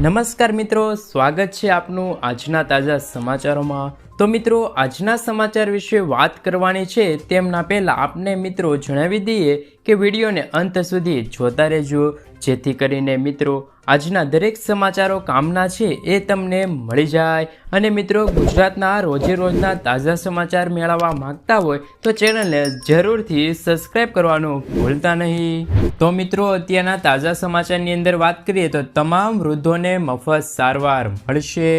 નમસ્કાર મિત્રો, સ્વાગત છે આપનું આજના તાજા સમાચારોમાં. તો મિત્રો, આજના સમાચાર વિશે વાત કરવાની છે, તેમના પહેલાં આપને મિત્રો જણાવી દઈએ કે વિડીયોને અંત સુધી જોતા રહેજો. જેથી કરીને મિત્રો, આજના દરેક સમાચારો કામના છે એ તમને મળી જાય. અને મિત્રો, ગુજરાતના રોજે રોજના તાજા સમાચાર મેળવવા માંગતા હોય તો ચેનલને જરૂરથી સબસ્ક્રાઈબ કરવાનું ભૂલતા નહીં. તો મિત્રો, અત્યારના તાજા સમાચારની અંદર વાત કરીએ તો તમામ વૃદ્ધોને મફત સારવાર મળશે.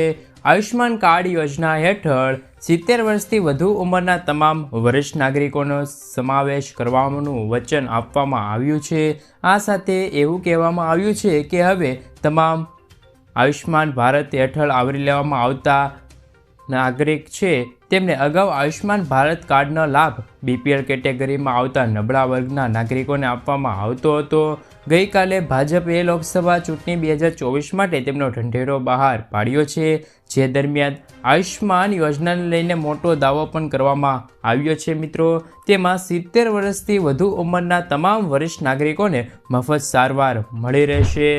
આયુષ્માન કાર્ડ યોજના હેઠળ સિત્તેર વર્ષથી વધુ ઉંમરના તમામ વરિષ્ઠ નાગરિકોનો સમાવેશ કરવાનું વચન આપવામાં આવ્યું છે. આ સાથે એવું કહેવામાં આવ્યું છે કે હવે તમામ આયુષ્યમાન ભારત હેઠળ આવરી લેવામાં આવતા નાગરિક છે તેમને અગાઉ આયુષ્માન ભારત કાર્ડનો લાભ બીપીએલ કેટેગરીમાં આવતા નબળા વર્ગના નાગરિકોને આપવામાં આવતો હતો. ગઈકાલે ભાજપે લોકસભા ચૂંટણી બે હજાર ચોવીસ માટે તેમનો ઢંઢેરો બહાર પાડ્યો છે, જે દરમિયાન આયુષ્માન યોજનાને લઈને મોટો દાવો પણ કરવામાં આવ્યો છે મિત્રો. તેમાં સિત્તેર વર્ષથી વધુ ઉંમરના તમામ વરિષ્ઠ નાગરિકોને મફત સારવાર મળી રહેશે.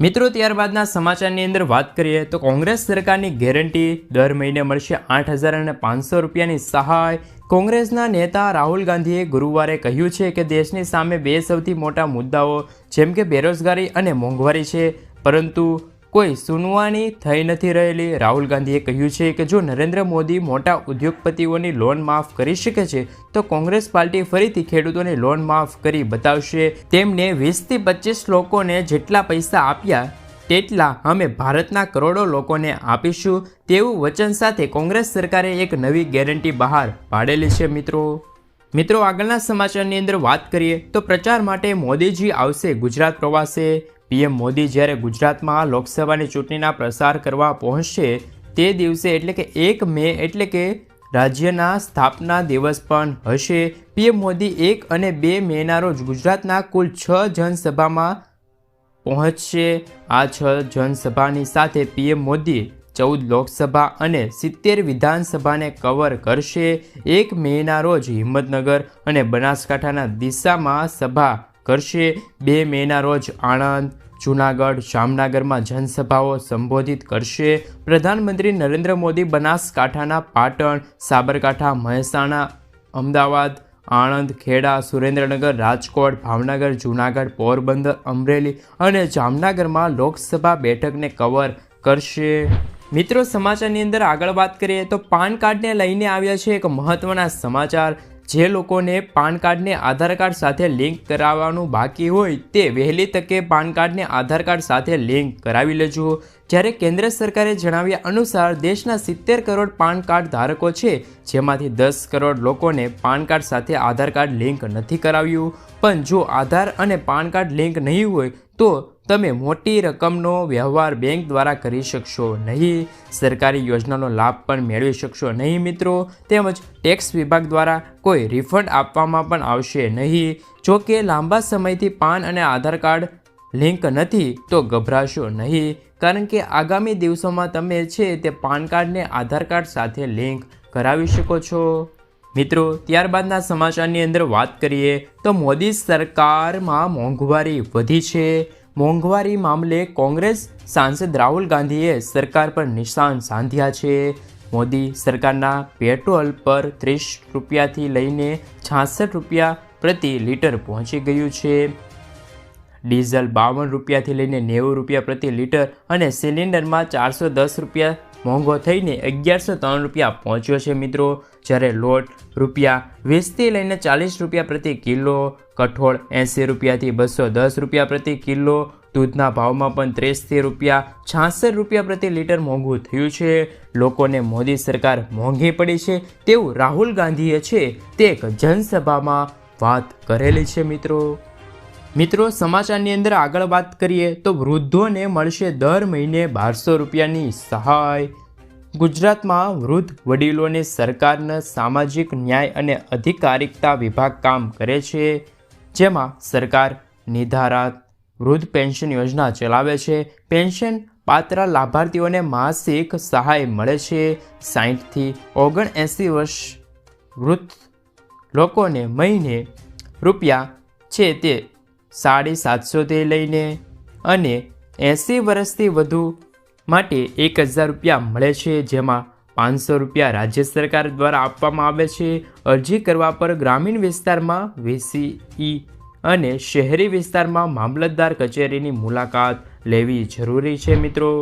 મિત્રો, ત્યારબાદના સમાચારની અંદર વાત કરીએ તો કોંગ્રેસ સરકારની ગેરંટી દર મહિને મળશે આઠ હજાર અને પાંચસો રૂપિયાની સહાય. કોંગ્રેસના નેતા રાહુલ ગાંધીએ ગુરુવારે કહ્યું છે કે દેશની સામે બે સૌથી મોટા મુદ્દાઓ, જેમ કે બેરોજગારી અને મોંઘવારી છે, પરંતુ કોઈ સુનવાણી થઈ નથી રહેલી. રાહુલ ગાંધીએ કહ્યું છે કે જો નરેન્દ્ર મોદી મોટા ઉદ્યોગપતિઓની લોન માફ કરી શકે છે, તો કોંગ્રેસ પાર્ટી ફરીથી ખેડૂતોની લોન માફ કરી બતાવશે. તેમને વીસથી પચીસ લોકોને જેટલા પૈસા આપ્યા, તેટલા અમે ભારતના કરોડો લોકોને આપીશું. તેવું વચન સાથે કોંગ્રેસ સરકારે એક નવી ગેરંટી બહાર પાડેલી છે, મિત્રો. મિત્રો, આગળના સમાચારની અંદર વાત કરીએ તો પ્રચાર માટે મોદીજી આવશે ગુજરાત પ્રવાસે. પીએમ મોદી જ્યારે ગુજરાતમાં લોકસભાની ચૂંટણીના પ્રસાર કરવા પહોંચશે, તે દિવસે એટલે કે એક મે એટલે કે રાજ્યના સ્થાપના દિવસ પણ હશે. પીએમ મોદી એક અને બે મેના રોજ ગુજરાતના કુલ છ જનસભામાં પહોંચશે. આ છ જનસભાની સાથે પીએમ મોદી ચૌદ લોકસભા અને સિત્તેર વિધાનસભાને કવર કરશે. એક મેના રોજ હિંમતનગર અને બનાસકાંઠાના દિશામાં સભા કરશે. બે મેના રોજ આણંદ જૂનાગઢ, જામનગરમાં જનસભાઓ સંબોધિત કરશે. પ્રધાનમંત્રી નરેન્દ્ર મોદી બનાસકાંઠાના પાટણ, સાબરકાંઠા, મહેસાણા, અમદાવાદ, આણંદ, ખેડા, સુરેન્દ્રનગર, રાજકોટ, ભાવનગર, જૂનાગઢ, પોરબંદર, અમરેલી અને જામનગરમાં લોકસભા બેઠકને કવર કરશે. મિત્રો, સમાચારની અંદર આગળ વાત કરીએ તો પાન કાર્ડને લઈને આવ્યા છે એક મહત્ત્વના સમાચાર. જે લોકોને પાન કાર્ડને આધાર કાર્ડ સાથે લિંક કરાવવાનું બાકી હોય તે વહેલી તકે પાન કાર્ડને આધાર કાર્ડ સાથે લિંક કરાવી લેજો. જ્યારે કેન્દ્ર સરકારે જણાવ્યા અનુસાર દેશના સિત્તેર કરોડ પાન કાર્ડ ધારકો છે, જેમાંથી દસ કરોડ લોકોને પાન કાર્ડ સાથે આધાર કાર્ડ લિંક નથી કરાવ્યું. પણ જો આધાર અને પાન કાર્ડ લિંક નહીં હોય તો તમે મોટી રકમનો વ્યવહાર બેંક દ્વારા કરી શકશો નહીં, સરકારી યોજનાનો લાભ પણ મેળવી શકશો નહીં મિત્રો. તેમજ ટેક્સ વિભાગ દ્વારા કોઈ રિફંડ આપવામાં પણ આવશે નહીં. જો કે લાંબા સમયથી પાન અને આધાર કાર્ડ લિંક નથી, તો ગભરાશો નહીં. કારણ કે આગામી દિવસોમાં તમે છે તે પાન કાર્ડને આધાર કાર્ડ સાથે લિંક કરાવી શકો છો. મિત્રો, ત્યારબાદના સમાચારની અંદર વાત કરીએ તો મોદી સરકારમાં મોંઘવારી વધી છે. મોંઘવારી મામલે કોંગ્રેસ સાંસદ રાહુલ ગાંધીએ સરકાર પર નિશાન સાધ્યા છે. મોદી સરકારના પેટ્રોલ પર ત્રીસ રૂપિયાથી લઈને છાસઠ રૂપિયા પ્રતિ લીટર પહોંચી ગયું છે. ડીઝલ બાવન રૂપિયાથી લઈને નેવું રૂપિયા પ્રતિ લીટર અને સિલિન્ડરમાં ચારસો દસ રૂપિયા મોંઘો થઈને અગિયારસો ત્રણ રૂપિયા પહોંચ્યો છે મિત્રો. જ્યારે લોટ, રૂપિયા વીસથી લઈને ચાલીસ રૂપિયા પ્રતિ કિલો, કઠોળ એંસી રૂપિયાથી બસો દસ રૂપિયા પ્રતિ કિલો, દૂધના ભાવમાં પણ ત્રીસથી રૂપિયા છાસઠ રૂપિયા પ્રતિ લીટર મોંઘું થયું છે. લોકોને મોદી સરકાર મોંઘી પડી છે તેવું રાહુલ ગાંધીએ છે તે એક જનસભામાં વાત કરેલી છે મિત્રો. મિત્રો, સમાચારની અંદર આગળ વાત કરીએ તો વૃદ્ધોને મળશે દર મહિને બારસો રૂપિયાની સહાય. ગુજરાતમાં વૃદ્ધ વડીલોને સરકારના સામાજિક ન્યાય અને અધિકારિકતા વિભાગ કામ કરે છે, જેમાં સરકાર નિર્ધારાત વૃદ્ધ પેન્શન યોજના ચલાવે છે. પેન્શન પાત્ર લાભાર્થીઓને માસિક સહાય મળે છે. સાહીઠથી ઓગણએંસી વર્ષ વૃદ્ધ લોકોને મહિને રૂપિયા છે તે સાડી સાતસોથી લઈને અને એંસી વર્ષથી વધુ માટે એક હજાર રૂપિયા મળે છે, જેમાં પાંચસો રૂપિયા રાજ્ય સરકાર દ્વારા આપવામાં આવે છે. અરજી કરવા પર ગ્રામીણ વિસ્તારમાં વીસીઈ અને શહેરી વિસ્તારમાં મામલતદાર કચેરીની મુલાકાત લેવી જરૂરી છે, મિત્રો.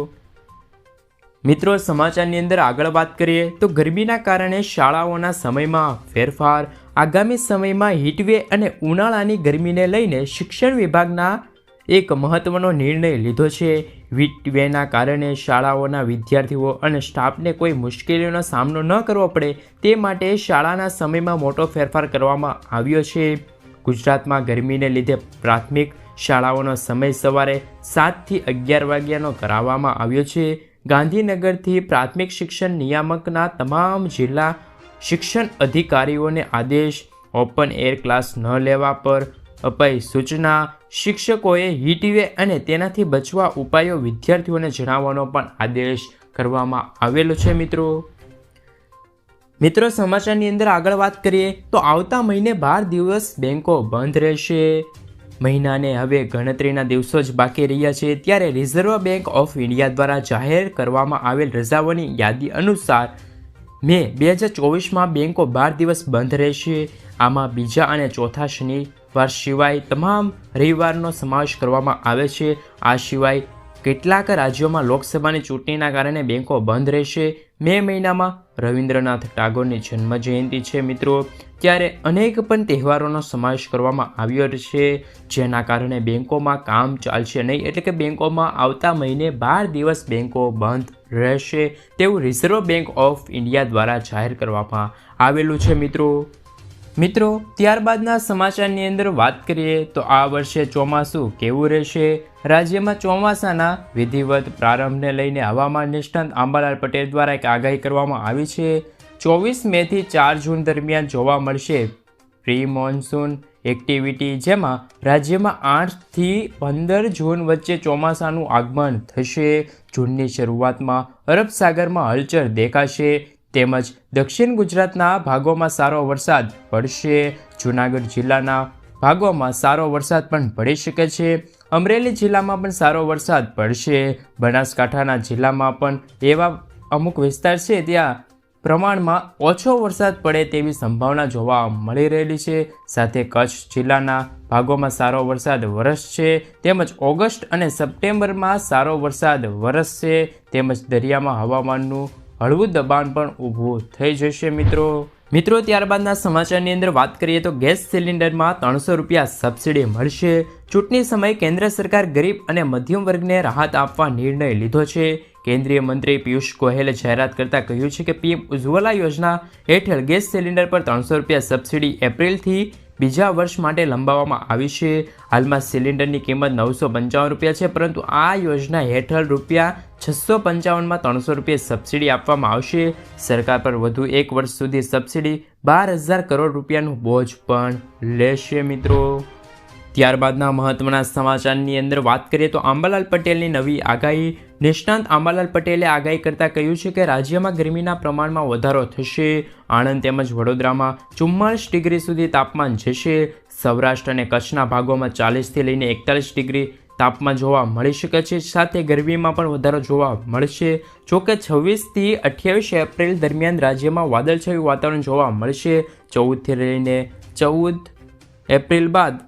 મિત્રો, સમાચારની અંદર આગળ વાત કરીએ તો ગરમીના કારણે શાળાઓના સમયમાં ફેરફાર આગામી સમયમાં હીટવે અને ઉનાળાની ગરમીને લઈને શિક્ષણ વિભાગના એક મહત્વનો નિર્ણય લીધો છે. હીટવેના કારણે શાળાઓના વિદ્યાર્થીઓ અને સ્ટાફને કોઈ મુશ્કેલીઓનો સામનો ન કરવો પડે તે માટે શાળાના સમયમાં મોટો ફેરફાર કરવામાં આવ્યો છે. ગુજરાતમાં ગરમીને લીધે પ્રાથમિક શાળાઓનો સમય સવારે સાતથી અગિયાર વાગ્યાનો કરાવવામાં આવ્યો છે. ગાંધીનગરથી પ્રાથમિક શિક્ષણ નિયામકના તમામ જિલ્લા શિક્ષણ અધિકારીઓને આદેશ ઓપન એર ક્લાસ ન લેવા પર અપાઈ સૂચના. શિક્ષકોએ હીટવે અને તેનાથી બચવા ઉપાયો વિદ્યાર્થીઓને જણાવવાનો પણ આદેશ કરવામાં આવેલો છે મિત્રો. મિત્રો, સમાચારની અંદર આગળ વાત કરીએ તો આવતા મહિને બાર દિવસ બેંકો બંધ રહેશે. મહિનાને હવે ગણતરીના દિવસો જ બાકી રહ્યા છે ત્યારે રિઝર્વ બેંક ઓફ ઇન્ડિયા દ્વારા જાહેર કરવામાં આવેલ રજાઓની યાદી અનુસાર મે બે હજાર ચોવીસમાં બેંકો બાર દિવસ બંધ રહેશે. આમાં બીજા અને ચોથા શનિવાર સિવાય તમામ રવિવારનો સમાવેશ કરવામાં આવે છે. આ સિવાય કેટલાક રાજ્યોમાં લોકસભાની ચૂંટણીના કારણે બેંકો બંધ રહેશે. મે મહિનામાં રવિન્દ્રનાથ ટાગોરની જન્મજયંતિ છે મિત્રો. ત્યારે અનેક પણ તહેવારોનો સમાવેશ કરવામાં આવ્યો છે. જેના કારણે બેંકોમાં કામ ચાલશે નહીં. એટલે કે બેંકોમાં આવતા મહિને બાર દિવસ બેંકો બંધ રહેશે તેવું રિઝર્વ બેંક ઓફ ઇન્ડિયા દ્વારા જાહેર કરવામાં આવેલું છે, મિત્રો. મિત્રો, ત્યારબાદના સમાચારની અંદર વાત કરીએ તો આ વર્ષે ચોમાસું કેવું રહેશે? રાજ્યમાં ચોમાસાના વિધિવત પ્રારંભને લઈને હવામાન નિષ્ણાંત આંબાલાલ પટેલ દ્વારા એક આગાહી કરવામાં આવી છે. ચોવીસ મેથી ચાર જૂન દરમિયાન જોવા મળશે. પ્રી મોન્સૂન એક્ટિવિટી જેમાં રાજ્યમાં આઠથી પંદર જૂન વચ્ચે ચોમાસાનું આગમન થશે. જૂનની શરૂઆતમાં અરબ સાગરમાં દેખાશે તેમજ દક્ષિણ ગુજરાતના ભાગોમાં સારો વરસાદ પડશે. જૂનાગઢ જિલ્લાના ભાગોમાં સારો વરસાદ પણ પડી શકે છે. અમરેલી જિલ્લામાં પણ સારો વરસાદ પડશે. બનાસકાંઠાના જિલ્લામાં પણ એવા અમુક વિસ્તાર છે, ત્યાં પ્રમાણમાં ઓછો વરસાદ પડે તેવી સંભાવના જોવા મળી રહેલી છે. સાથે કચ્છ જિલ્લાના ભાગોમાં સારો વરસાદ વરસશે, તેમજ ઓગસ્ટ અને સપ્ટેમ્બરમાં સારો વરસાદ વરસશે, તેમજ દરિયામાં હવામાનનું હળવું દબાણ પણ ઊભું થઈ જશે મિત્રો. મિત્રો, ત્યારબાદના સમાચારની અંદર વાત કરીએ તો ગેસ સિલિન્ડરમાં ત્રણસો રૂપિયા સબસિડી મળશે. ચૂંટણી સમયે કેન્દ્ર સરકાર ગરીબ અને મધ્યમ વર્ગને રાહત આપવા નિર્ણય લીધો છે. કેન્દ્રીય મંત્રી પિયુષ ગોહેલે જાહેરાત કરતાં કહ્યું છે કે પીએમ ઉજ્જવલા યોજના હેઠળ ગેસ સિલિન્ડર પર ત્રણસો રૂપિયા સબસિડી એપ્રિલથી બીજા વર્ષ માટે લંબાવવામાં આવી છે. હાલમાં સિલિન્ડરની કિંમત નવસો પંચાવન રૂપિયા છે, પરંતુ આ યોજના હેઠળ રૂપિયા છસો પંચાવનમાં ત્રણસો રૂપિયા સબસિડી આપવામાં આવશે. સરકાર પર વધુ એક વર્ષ સુધી સબસિડી બાર હજાર કરોડ રૂપિયાનું બોજ પણ લેશે મિત્રો. ત્યારબાદના મહત્વના સમાચારની અંદર વાત કરીએ તો આંબાલાલ પટેલની નવી આગાહી નિષ્ણાંત આંબાલાલ પટેલે આગાહી કરતાં કહ્યું છે કે રાજ્યમાં ગરમીના પ્રમાણમાં વધારો થશે, આણંદ તેમજ વડોદરામાં ચુમ્માળીસ ડિગ્રી સુધી તાપમાન જશે. સૌરાષ્ટ્ર અને કચ્છના ભાગોમાં ચાલીસથી લઈને એકતાલીસ ડિગ્રી તાપમાન જોવા મળી શકે છે. સાથે ગરમીમાં પણ વધારો જોવા મળશે. જોકે છવ્વીસથી અઠ્યાવીસ એપ્રિલ દરમિયાન રાજ્યમાં વાદળછાયું વાતાવરણ જોવા મળશે. ચૌદથી લઈને ચૌદ એપ્રિલ બાદ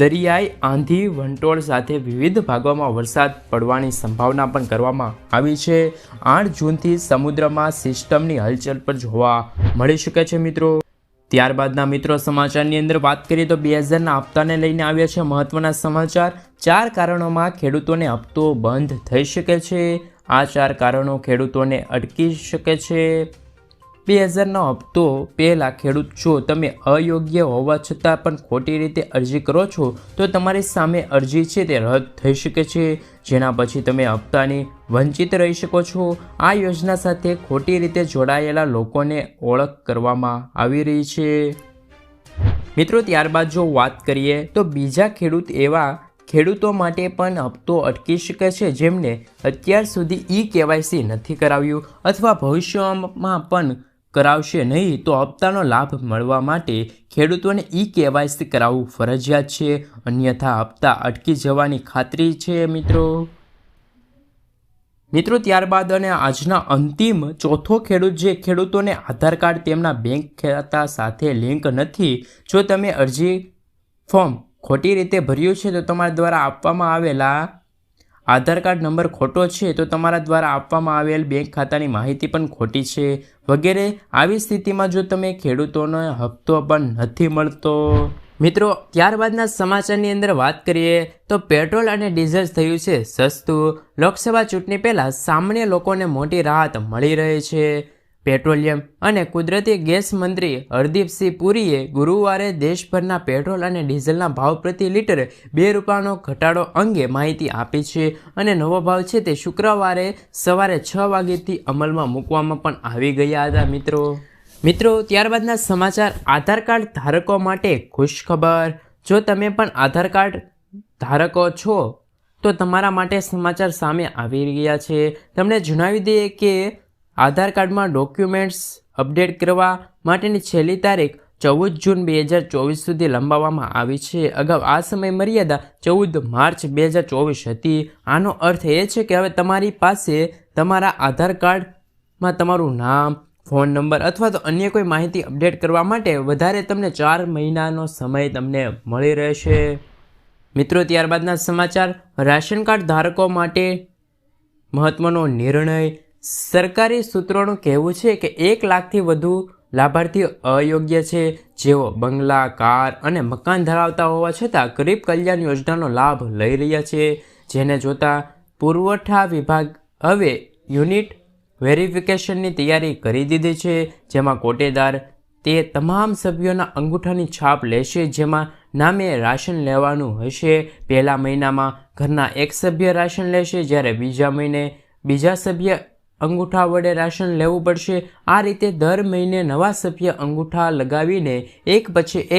દરિયાઈ આંધી વંટોળ સાથે વિવિધ ભાગોમાં વરસાદ પડવાની સંભાવના પણ કરવામાં આવી છે. આઠ જૂનથી સમુદ્રમાં સિસ્ટમની હલચલ પર જોવા મળી શકે છે મિત્રો. ત્યારબાદના મિત્રો સમાચારની અંદર વાત કરીએ તો બે હજારના હપ્તાને લઈને આવ્યા છે મહત્વના સમાચાર. ચાર કારણોમાં ખેડૂતોને હપ્તો બંધ થઈ શકે છે. આ ચાર કારણો ખેડૂતોને અટકી શકે છે. બે હજારનો હપ્તો પહેલાં ખેડૂત જો તમે અયોગ્ય હોવા છતાં પણ ખોટી રીતે અરજી કરો છો, તો તમારી સામે અરજી છે તે રદ થઈ શકે છે. જેના પછી તમે હપ્તાની વંચિત રહી શકો છો. આ યોજના સાથે ખોટી રીતે જોડાયેલા લોકોને ઓળખ કરવામાં આવી રહી છે. મિત્રો, ત્યારબાદ જો વાત કરીએ, તો બીજા ખેડૂત એવા ખેડૂતો માટે પણ હપ્તો અટકી શકે છે, જેમને અત્યાર સુધી ઈ કેવાયસી નથી કરાવ્યું, અથવા ભવિષ્યમાં પણ કરાવશે નહીં, તો હપ્તાનો લાભ મળવા માટે ખેડૂતોને ઈ કેવાયસી કરાવવું ફરજિયાત છે. અન્યથા હપ્તા અટકી જવાની ખાતરી છે, મિત્રો. મિત્રો, ત્યારબાદ અને આજના અંતિમ ચોથો ખેડૂત જે ખેડૂતોને આધાર કાર્ડ તેમના બેંક ખાતા સાથે લિંક નથી. જો તમે અરજી ફોર્મ ખોટી રીતે ભર્યું છે, તો તમારા દ્વારા આપવામાં આવેલા આધાર કાર્ડ નંબર ખોટો છે તો તમારા દ્વારા આપવામાં આવેલ બેંક ખાતાની માહિતી પણ ખોટી છે વગેરે. આવી સ્થિતિમાં જો તમે ખેડૂતોનો હપ્તો પણ નથી મળતો. મિત્રો, ત્યારબાદના સમાચારની અંદર વાત કરીએ તો પેટ્રોલ અને ડીઝલ થયું છે સસ્તું. લોકસભા ચૂંટણી પહેલાં સામાન્ય લોકોને મોટી રાહત મળી રહી છે. પેટ્રોલિયમ અને કુદરતી ગેસ મંત્રી હરદીપસિંહ પુરીએ ગુરુવારે દેશભરના પેટ્રોલ અને ડીઝલના ભાવ પ્રતિ લીટર બે રૂપિયાનો ઘટાડો અંગે માહિતી આપી છે અને નવો ભાવ છે તે શુક્રવારે સવારે છ વાગ્યાથી અમલમાં મૂકવામાં પણ આવી ગયા હતા, મિત્રો. મિત્રો, ત્યારબાદના સમાચાર. આધાર કાર્ડ ધારકો માટે ખુશખબર. જો તમે પણ આધાર કાર્ડ ધારકો છો, તો તમારા માટે સમાચાર સામે આવી રહ્યા છે. તમને જણાવી દઈએ કે આધાર કાર્ડમાં ડોક્યુમેન્ટ્સ અપડેટ કરવા માટેની છેલ્લી તારીખ ચૌદ જૂન બે હજાર ચોવીસ સુધી લંબાવવામાં આવી છે. અગાઉ આ સમય મર્યાદા ચૌદ માર્ચ બે હજાર ચોવીસ હતી. આનો અર્થ એ છે કે હવે તમારી પાસે તમારા આધાર કાર્ડમાં તમારું નામ, ફોન નંબર અથવા તો અન્ય કોઈ માહિતી અપડેટ કરવા માટે વધારે તમને ચાર મહિનાનો સમય તમને મળી રહેશે. મિત્રો, ત્યારબાદના સમાચાર. રાશન કાર્ડ ધારકો માટે મહત્ત્વનો નિર્ણય સરકારી સૂત્રોનું કહેવું છે કે એક લાખથી વધુ લાભાર્થીઓ અયોગ્ય છે. જેઓ બંગલા, કાર અને મકાન ધરાવતા હોવા છતાં ગરીબ કલ્યાણ યોજનાનો લાભ લઈ રહ્યા છે. જેને જોતા પુરવઠા વિભાગ હવે યુનિટ વેરિફિકેશનની તૈયારી કરી દીધી છે, જેમાં કોટેદાર તે તમામ સભ્યોના અંગૂઠાની છાપ લેશે, જેમાં નામે રાશન લેવાનું હશે. પહેલા મહિનામાં ઘરના એક સભ્ય રાશન લેશે, જ્યારે બીજા મહિને બીજા સભ્ય અંગૂઠા વડે રાશન લેવું પડશે. આ રીતે દર મહિને નવા સભ્ય અંગૂઠા લગાવીને એક પછી એક